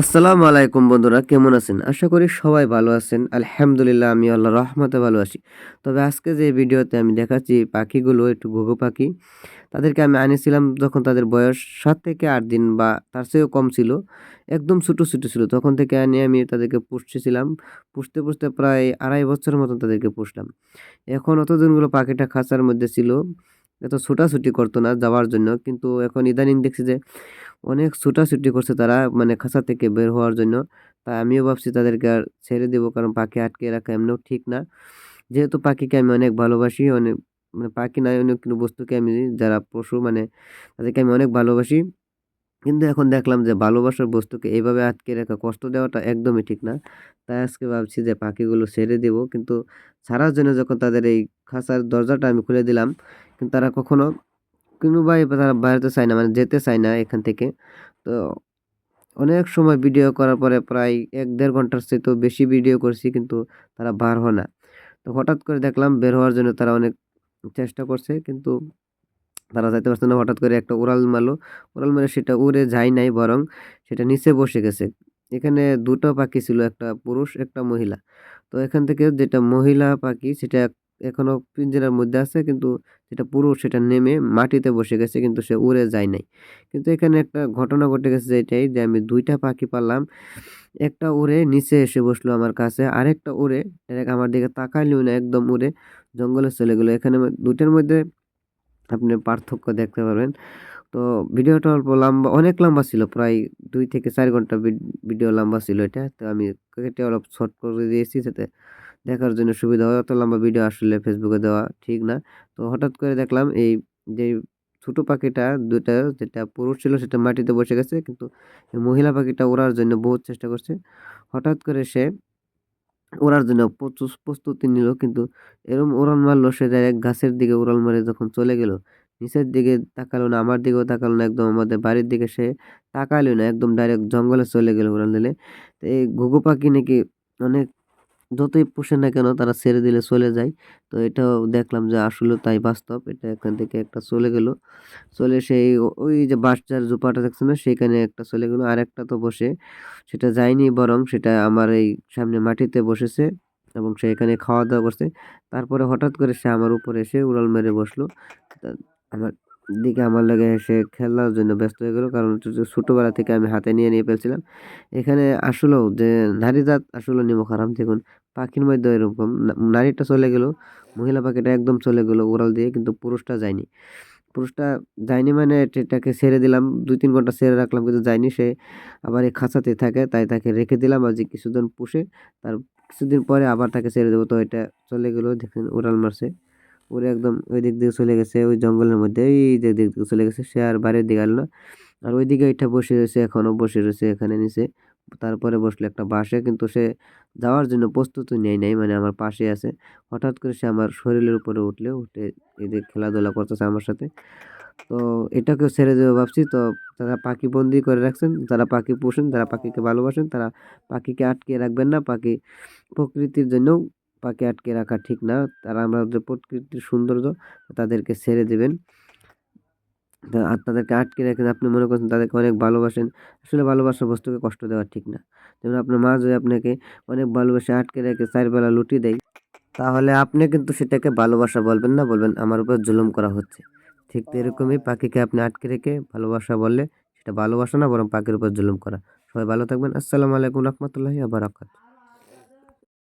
আসসালামু আলাইকুম বন্ধুরা, কেমন আছেন? আশা করি সবাই ভালো আছেন। আলহামদুলিল্লাহ, আমি আল্লাহ রহমতে ভালো আছি। তবে আজকে যে ভিডিওতে আমি দেখাচ্ছি পাখিগুলো, একটু ঘুঘু পাখি, তাদেরকে আমি আনিছিলাম যখন তাদের বয়স সাত থেকে আট দিন বা তার চেয়েও কম ছিল, একদম ছোটো ছোটো ছিল। তখন থেকে আনি আমি তাদেরকে পুষতেছিলাম। পুষতে পুষতে প্রায় আড়াই বছরের মতন তাদেরকে পুষলাম। এখন অত দিনগুলো পাখিটা খাঁচার মধ্যে ছিল, এত ছোটাছুটি করতো না যাওয়ার জন্য। কিন্তু এখন ইদানিং দেখছি যে অনেক ছুটাছুটি করছে তারা মানে খাঁচা থেকে বের হওয়ার জন্য। তাই আমিও ভাবছি তাদেরকে আর ছেড়ে দেবো, কারণ পাখি আটকে রাখা এমনিও ঠিক না। যেহেতু পাখিকে আমি অনেক ভালোবাসি অনেক মানে পাখি নয় অনেক কোনো বস্তুকে আমি যারা পশু মানে তাদেরকে আমি অনেক ভালোবাসি। কিন্তু এখন দেখলাম যে ভালোবাসার বস্তুকে এইভাবে আটকে রাখা, কষ্ট দেওয়াটা একদমই ঠিক না। তাই আজকে ভাবছি যে পাখিগুলো ছেড়ে দেবো। কিন্তু ছাড়ার জন্য যখন তাদের এই খাঁচার দরজাটা আমি খুলে দিলাম, কিন্তু তারা কখনো কোনোভাবে তারা বেরোতে চায় না মানে যেতে চায় না এখান থেকে। তো অনেক সময় ভিডিও করার পরে প্রায় এক দেড় ঘণ্টার চেয়েতেও বেশি ভিডিও করছি কিন্তু তারা বার হয় না। তো হঠাৎ করে দেখলাম বের হওয়ার জন্য তারা অনেক চেষ্টা করছে কিন্তু তারা যাইতে পারছে না। হঠাৎ করে একটা উড়াল মারলো, উড়াল মেরে সেটা উড়ে যায় নাই বরং সেটা নিচে বসে গেছে। এখানে দুটো পাখি ছিল, একটা পুরুষ, একটা মহিলা। তো এখান থেকে যেটা মহিলা পাখি সেটা এখনও পিঞ্জরার মধ্যে আছে, কিন্তু যেটা পুরুষ সেটা নেমে মাটিতে বসে গেছে, কিন্তু সে উড়ে যায় নাই। কিন্তু এখানে একটা ঘটনা ঘটে গেছে যেটাই, যে আমি দুইটা পাখি পারলাম একটা উড়ে নিচে এসে বসল আমার কাছে, আরেকটা উড়ে আমার দিকে তাকাইলেও না, একদম উড়ে জঙ্গলে চলে গেলো। এখানে দুইটার মধ্যে আপনি পার্থক্য দেখতে পারবেন। তো ভিডিওটা অল্প লম্বা, অনেক লম্বা ছিল, প্রায় দুই থেকে চার ঘণ্টা ভিডিও লম্বা ছিল এটা। তো আমি কেটে অল্প শর্ট করে দিয়েছি, যাতে দেখার জন্য সুবিধা হয়, অত লম্বা ভিডিও আসলে ফেসবুকে দেওয়া ঠিক না। তো হঠাৎ করে দেখলাম এই যে ছোটো পাখিটা দুটা যেটা পুরুষ ছিল সেটা মাটিতে বসে গেছে, কিন্তু মহিলা পাখিটা ওড়ার জন্য বহুত চেষ্টা করছে। হঠাৎ করে সে ওড়ার জন্য প্রচুর প্রস্তুতি নিল, কিন্তু এরম উড়াল মারলো, সে ডাইরেক্ট গাছের দিকে উড়াল মারে যখন চলে গেল, নিচের দিকে তাকালো না, আমার দিকেও তাকালো না, একদম আমাদের বাড়ির দিকে সে তাকালো না, একদম ডাইরেক্ট জঙ্গলে চলে গেল উড়াল দিলে। তো এই ঘুঘু পাখি নাকি অনেক যতই পোষে না কেন তারা ছেড়ে দিলে চলে যায়। তো এটাও দেখলাম যে আসলে তাই বাস্তব। এটা এখান থেকে একটা চলে গেল। চলে সেই ওই যে বাসটার জোপাটা দেখছে না? সেখানে একটা চলে গেল। আর একটা তো বসে। সেটা যায়নি বরং সেটা আমার এই সামনে মাটিতে বসেছে এবং সে এখানে খাওয়া দাওয়া করছে। তারপরে হঠাৎ করে সে আমার উপরে এসে উড়াল মেরে বসল। আমার দিকে আমার লাগে সে খেলার জন্য ব্যস্ত হয়ে গেল। কারণ ছোটোবেলা থেকে আমি হাতে নিয়ে নিয়ে ফেলছিলাম। এখানে আসলেও যে নারী জাত আসলে নিমক হারাম দেখুন, পাখির মধ্যে এরকম নারীটা চলে গেল, মহিলা পাখিটা একদম চলে গেল উড়াল দিয়ে, কিন্তু পুরুষটা যায়নি। পুরুষটা যায়নি মানে এটাকে ছেড়ে দিলাম, দুই তিন ঘণ্টা ছেড়ে রাখলাম কিন্তু যায়নি সে। আবার এই খাঁচাতে থাকে, তাই তাকে রেখে দিলাম আর যে কিছুদিন পুষে, তার কিছুদিন পরে আবার তাকে ছেড়ে দেবো। তো এটা চলে গেলো, দেখেন, উড়াল মারছে। ওরে একদম ওই দিক দিয়ে চলে গেছে, ওই জঙ্গলের মধ্যে, এই দিক দিক থেকে চলে গেছে, সে আর বাইরের দিকে আলো না। আর ওই দিকে এটা বসে রয়েছে, এখনও বসে রয়েছে এখানে নিচে। তারপরে বসল একটা বাসে, কিন্তু সে যাওয়ার জন্য প্রস্তুতি নেয় নাই মানে আমার পাশে আছে। হঠাৎ করে সে আমার শরীরের উপরে উঠলে, উঠে এদের খেলাধুলা করতেছে আমার সাথে। তো এটাকেও ছেড়ে দেবো ভাবছি, তো তারা পাখি বন্দি করে রাখছেন, যারা পাখি পোষেন, যারা পাখিকে ভালোবাসেন, তারা পাখিকে আটকে রাখবেন না। পাখি প্রকৃতির জন্যও পাখি আটকে রাখা ঠিক না। তারা আমাদের প্রকৃতির সৌন্দর্য তাদেরকে ছেড়ে দেবেন। আর তাদেরকে আটকে রাখেন, আপনি মনে করছেন তাদেরকে অনেক ভালোবাসেন। আসলে ভালোবাসার বস্তুকে কষ্ট দেওয়া ঠিক না। যেমন আপনার মা যদি আপনাকে অনেক ভালোবাসে আটকে রেখে চারবেলা লুটি দেয়, তাহলে আপনি কিন্তু সেটাকে ভালোবাসা বলবেন না, বলবেন আমার উপর জুলুম করা হচ্ছে। ঠিক তো এরকমই পাখিকে আপনি আটকে রেখে ভালোবাসা বললে সেটা ভালোবাসা না, বরং পাখির উপর জুলুম করা। সবাই ভালো থাকবেন। আসসালামু আলাইকুম রহমতুল্লাহি আবার